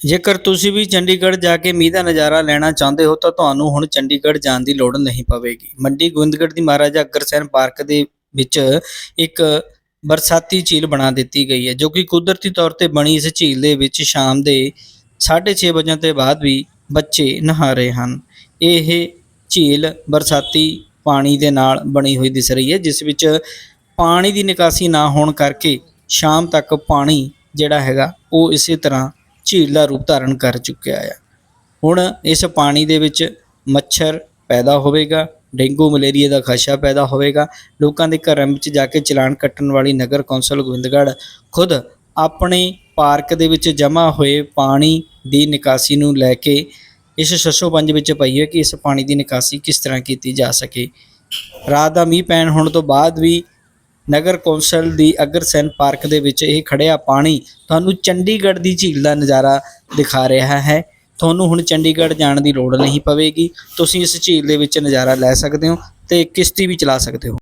ਜੇਕਰ ਤੁਸੀਂ ਵੀ ਚੰਡੀਗੜ੍ਹ ਜਾ ਕੇ ਮੀਂਹ ਦਾ ਨਜ਼ਾਰਾ ਲੈਣਾ ਚਾਹੁੰਦੇ ਹੋ ਤਾਂ ਤੁਹਾਨੂੰ ਹੁਣ ਚੰਡੀਗੜ੍ਹ ਜਾਣ ਦੀ ਲੋੜ ਨਹੀਂ ਪਵੇਗੀ। ਮੰਡੀ ਗੋਬਿੰਦਗੜ੍ਹ ਦੀ ਮਹਾਰਾਜਾ ਅਗਰਸੈਨ ਪਾਰਕ ਦੇ ਵਿੱਚ ਇੱਕ ਬਰਸਾਤੀ ਝੀਲ ਬਣਾ ਦਿੱਤੀ ਗਈ ਹੈ, ਜੋ ਕਿ ਕੁਦਰਤੀ ਤੌਰ ਤੇ ਬਣੀ ਇਸ ਝੀਲ ਦੇ ਵਿੱਚ ਸ਼ਾਮ ਦੇ 6:30 ਵਜੇ ਤੋਂ ਬਾਅਦ ਵੀ ਬੱਚੇ ਨਹਾ ਰਹੇ ਹਨ। ਇਹ ਝੀਲ ਬਰਸਾਤੀ ਪਾਣੀ ਦੇ ਨਾਲ ਬਣੀ ਹੋਈ ਦਿਸ ਰਹੀ ਹੈ, ਜਿਸ ਵਿੱਚ ਪਾਣੀ ਦੀ ਨਿਕਾਸੀ ਨਾ ਹੋਣ ਕਰਕੇ ਸ਼ਾਮ ਤੱਕ ਪਾਣੀ ਜਿਹੜਾ ਹੈਗਾ ਉਹ ਇਸੇ ਤਰ੍ਹਾਂ ਝੀਲ ਦਾ ਰੂਪ ਧਾਰਨ ਕਰ ਚੁੱਕਿਆ ਆ। ਹੁਣ ਇਸ ਪਾਣੀ ਦੇ ਵਿੱਚ ਮੱਛਰ ਪੈਦਾ ਹੋਵੇਗਾ, ਡੇਂਗੂ ਮਲੇਰੀਆ ਦਾ ਖਸ਼ਾ ਪੈਦਾ ਹੋਵੇਗਾ। ਲੋਕਾਂ ਦੇ ਘਰਾਂ ਵਿੱਚ ਜਾ ਕੇ ਚਲਾਨ ਕੱਟਣ ਵਾਲੀ ਨਗਰ ਕੌਂਸਲ ਗੋਬਿੰਦਗੜ੍ਹ ਖੁਦ ਆਪਣੇ ਪਾਰਕ ਦੇ ਵਿੱਚ ਜਮ੍ਹਾਂ ਹੋਏ ਪਾਣੀ ਦੀ ਨਿਕਾਸੀ ਨੂੰ ਲੈ ਕੇ ਇਸ ਸ਼ਸ਼ੋਪੰਜ ਵਿੱਚ ਪਈ ਹੈ ਕਿ ਇਸ ਪਾਣੀ ਦੀ ਨਿਕਾਸੀ ਕਿਸ ਤਰ੍ਹਾਂ ਕੀਤੀ ਜਾ ਸਕੇ। ਰਾਤ ਦਾ ਮੀਂਹ ਪੈਣ ਹੋਣ ਤੋਂ ਬਾਅਦ ਵੀ ਨਗਰ ਕੌਂਸਲ ਦੀ ਅਗਰਸੈਨ ਪਾਰਕ ਦੇ ਵਿੱਚ ਇਹ ਖੜਿਆ ਪਾਣੀ ਤੁਹਾਨੂੰ ਚੰਡੀਗੜ੍ਹ ਦੀ ਝੀਲ ਦਾ ਨਜ਼ਾਰਾ ਦਿਖਾ ਰਿਹਾ ਹੈ। ਤੁਹਾਨੂੰ ਹੁਣ ਚੰਡੀਗੜ੍ਹ ਜਾਣ ਦੀ ਲੋੜ ਨਹੀਂ ਪਵੇਗੀ। ਤੁਸੀਂ ਇਸ ਝੀਲ ਦੇ ਵਿੱਚ ਨਜ਼ਾਰਾ ਲੈ ਸਕਦੇ ਹੋ ਤੇ ਕਿਸ਼ਤੀ ਵੀ ਚਲਾ ਸਕਦੇ ਹੋ।